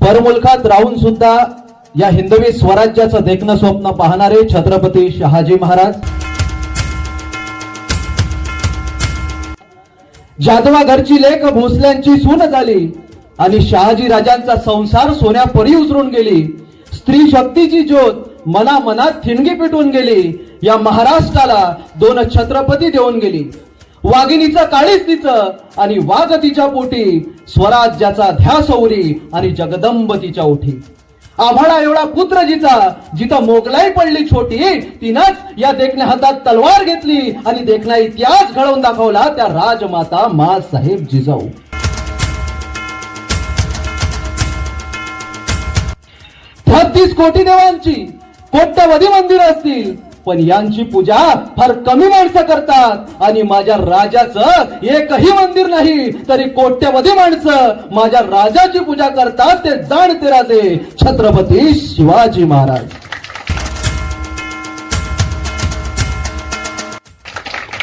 परमुलखात राहून सुद्धा या हिंदवी स्वराज्याचं देखणं स्वप्न पाहणारे छत्रपती शहाजी महाराज. जाधवा घरची लेख भोसल्यांची सून झाली आणि शहाजी राजांचा संसार सोन्यापरी उचरून गेली. स्त्री शक्तीची ज्योत मना मनात थिणगी पिटून गेली. या महाराष्ट्राला दोन छत्रपती देऊन गेली. वाघिणीचं काळीच तिचं आणि वाघ तिच्या पोटी स्वराज्याचा ध्यास ओरी आणि जगदंब तिच्या ओठी. आभाळा एवढा पुत्र जिचा जिथं मोगलाई पडली छोटी तिनंच या देखण्या हातात तलवार घेतली आणि देखणा इतिहास घडवून दाखवला त्या राजमाता मा साहेब जिजाऊ. छत्तीस कोटी देवांची कोट्यवधी मंदिर असतील पण यांची पूजा फार कमी माणसं करतात. आणि माझ्या राजाचं एकही मंदिर नाही तरी कोट्यवधी माणसं माझ्या राजाची पूजा करतात ते जाणते राजे. छत्रपती शिवाजी महाराज.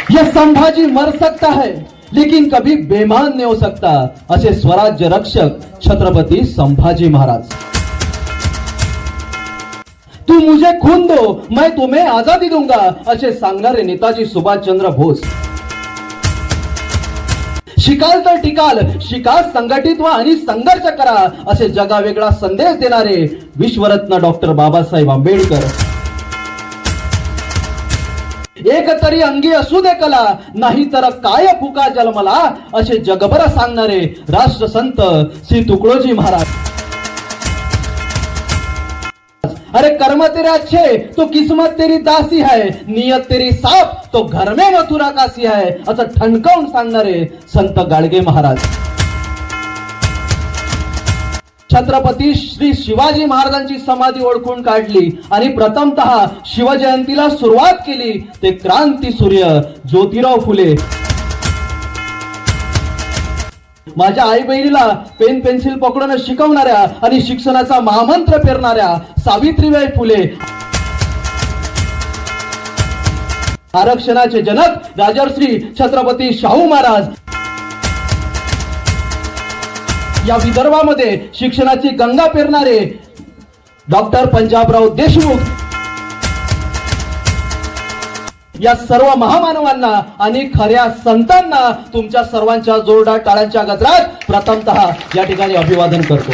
ये संभाजी मर सकता है लेकिन कभी बेमान नहीं हो सकता असे स्वराज्य रक्षक छत्रपती संभाजी महाराज. तू मुझे खून दो मैं तुम्हें आजादी दूंगा असे सांगणारे नेताजी सुभाषचंद्र बोस. शिकाल तर टिकाल शिका संघटित व्हा आणि संघर्ष करा असे जगावेगळा संदेश देणारे विश्वरत्न डॉक्टर बाबासाहेब आंबेडकर. एक तरी अंगी असू दे कला नाही तर काय फुका जन्मला असे जगभर सांगणारे राष्ट्रसंत श्री तुकडोजी महाराज. अरे कर्म तेरे अच्छे तो किस्मत तेरी दासी है नियत तेरी साफ तो घर में मथुरा कासी है। असं ठणकावून सांगणारे संत गाडगे महाराज। छत्रपती श्री शिवाजी महाराजांची समाधी ओळखून काढली आणि प्रथमतः शिवजयंतीला सुरुवात केली ते क्रांती सूर्य ज्योतिराव फुले. माझ्या आई बहिणीला पेन पेन्सिल पकडून शिकवणाऱ्या आणि शिक्षणाचा महामंत्र पेरणाऱ्या सावित्रीबाई फुले. आरक्षणाचे जनक राजर्श्री छत्रपती शाहू महाराज. या विदर्भामध्ये शिक्षणाची गंगा पेरणारे डॉक्टर पंजाबराव देशमुख. या सर्व महामानवांना आणि खऱ्या संतांना तुमच्या सर्वांच्या जोरदार टाळ्यांच्या गजरात प्रथमतः या ठिकाणी अभिवादन करतो.